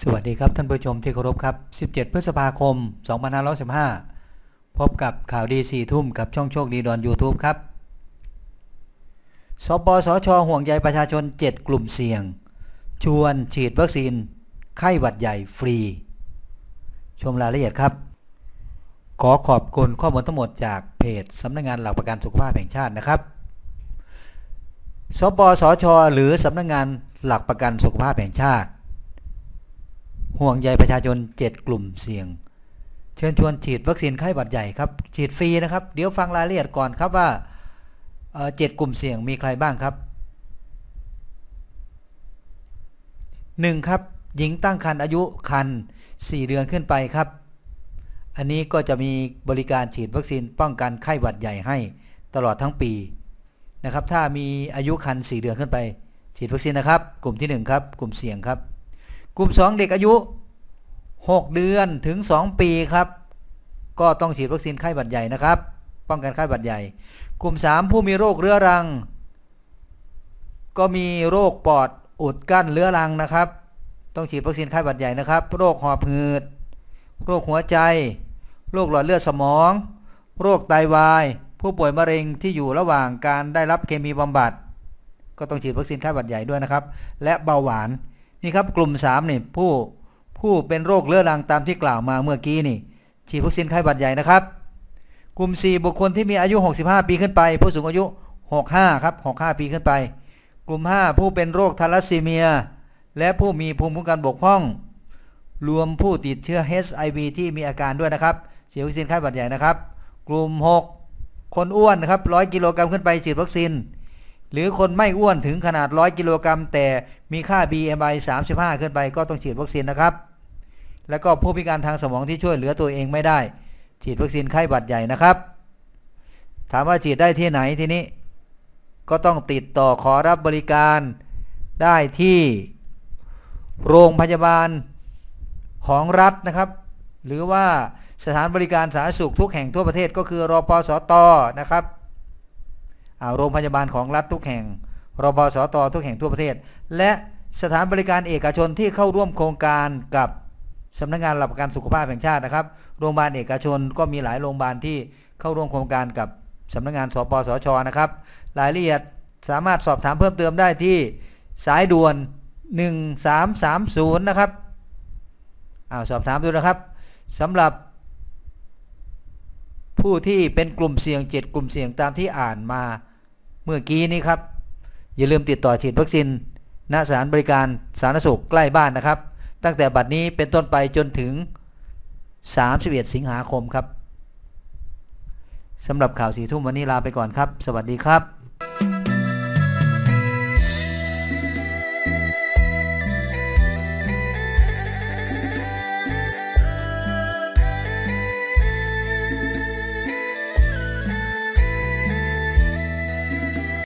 สวัสดีครับท่านผู้ชมที่เคารพครับ 17 พฤษภาคม 2515 พบกับข่าวดี 4 ทุ่มกับช่องโชคดีดอน YouTube ครับ สปสช ห่วงใยประชาชน 7 กลุ่มเสี่ยง ชวนฉีดวัคซีน ไข้หวัดใหญ่ฟรี ชมรายละเอียดครับ ขอขอบคุณข้อมูลทั้งหมดจากเพจสำนักงานหลักประกันสุขภาพแห่งชาตินะครับ สปสช หรือสำนักงานหลักประกันสุขภาพแห่งชาติ ห่วงใยประชาชน 7 กลุ่มเสี่ยง เชิญชวนฉีดวัคซีนไข้หวัดใหญ่ครับ ฉีดฟรีนะครับ เดี๋ยวฟังรายละเอียดก่อนครับว่าเจ็ดกลุ่มเสี่ยงมีใครบ้างครับ 1. ครับ หญิงตั้งครรภ์อายุครรภ์4เดือนขึ้นไปครับ อันนี้ก็จะมีบริการฉีดวัคซีนป้องกันไข้หวัดใหญ่ให้ตลอดทั้งปีนะครับ ถ้ามีอายุครรภ์4เดือนขึ้นไป ฉีดวัคซีนนะครับ กลุ่มที่ 1 ครับ กลุ่มเสี่ยงครับ กลุ่ม 2 เด็กอายุ 6 เดือนถึง 2 ปีครับ ก็ต้องฉีดวัคซีนไข้หวัดใหญ่นะครับ ป้องกันไข้หวัดใหญ่ กลุ่ม 3 ผู้มีโรคเรื้อรัง ก็มีโรคปอดอุดกั้นเรื้อรังนะครับ ต้องฉีดวัคซีนไข้หวัดใหญ่นะครับ โรคหอบหืด โรคหัวใจ โรคหลอดเลือดสมอง โรคไตวาย ผู้ป่วยมะเร็งที่อยู่ระหว่างการได้รับเคมีบำบัด ก็ต้องฉีดวัคซีนไข้หวัดใหญ่ด้วยนะครับ และเบาหวาน นี่ครับกลุ่ม3นี่ผู้ผู้เป็นโรคเรื้อรังตามที่กล่าวมาเมื่อกี้นี่ ฉีดวัคซีนไข้หวัดใหญ่นะครับ กลุ่ม 4 บุคคลที่มีอายุ 65 ปีขึ้นไป ผู้สูงอายุ 65 ครับ 65 ปีขึ้นไป กลุ่ม 5 ผู้เป็นโรคทาลัสซีเมีย และผู้มีภูมิคุ้มกันบกพร่อง รวมผู้ติดเชื้อ HIV ที่มีอาการด้วยนะครับฉีดวัคซีนไข้หวัดใหญ่นะครับ กลุ่ม 6 คนอ้วนนะครับ100 กิโลกรัมขึ้นไปฉีดวัคซีน หรือคนไม่อ้วนถึงขนาด 100 กิโลกรัม แต่มีค่า BMI 35 ขึ้นไปก็ต้องฉีดวัคซีนนะครับ แล้วก็ผู้พิการทางสมองที่ช่วยเหลือตัวเองไม่ได้ ฉีดวัคซีนไข้หวัดใหญ่นะครับ ถามว่าฉีดได้ที่ไหนทีนี้ ก็ต้องติดต่อขอรับบริการได้ที่โรงพยาบาลของรัฐนะครับ หรือว่าสถานบริการสาธารณสุขทุกแห่งทั่วประเทศก็คือรอปสตนะครับ โรงพยาบาลของรัฐทุกแห่งรบสตทุกแห่งทั่วประเทศ และสถานบริการเอกชนที่เข้าร่วมโครงการกับสำนักงานหลักประกันสุขภาพแห่งชาตินะครับโรงพยาบาลเอกชนก็มีหลายโรงพยาบาลที่เข้าร่วมโครงการกับสำนักงานสปสชนะครับ รายละเอียดสามารถสอบถามเพิ่มเติมได้ที่สายด่วน 1330 นะครับอ้าวสอบถามดูนะครับสำหรับ ผู้ที่เป็นกลุ่มเสี่ยง7กลุ่มเสี่ยงตามที่อ่านมาเมื่อกี้นี้ครับ อย่าลืมติดต่อฉีดวัคซีนณสถานบริการสาธารณสุขใกล้บ้านนะครับ ตั้งแต่บัดนี้เป็นต้นไปจนถึง 31 สิงหาคมครับสำหรับข่าวสีทุ่มวันนี้ลาไปก่อนครับ สวัสดีครับ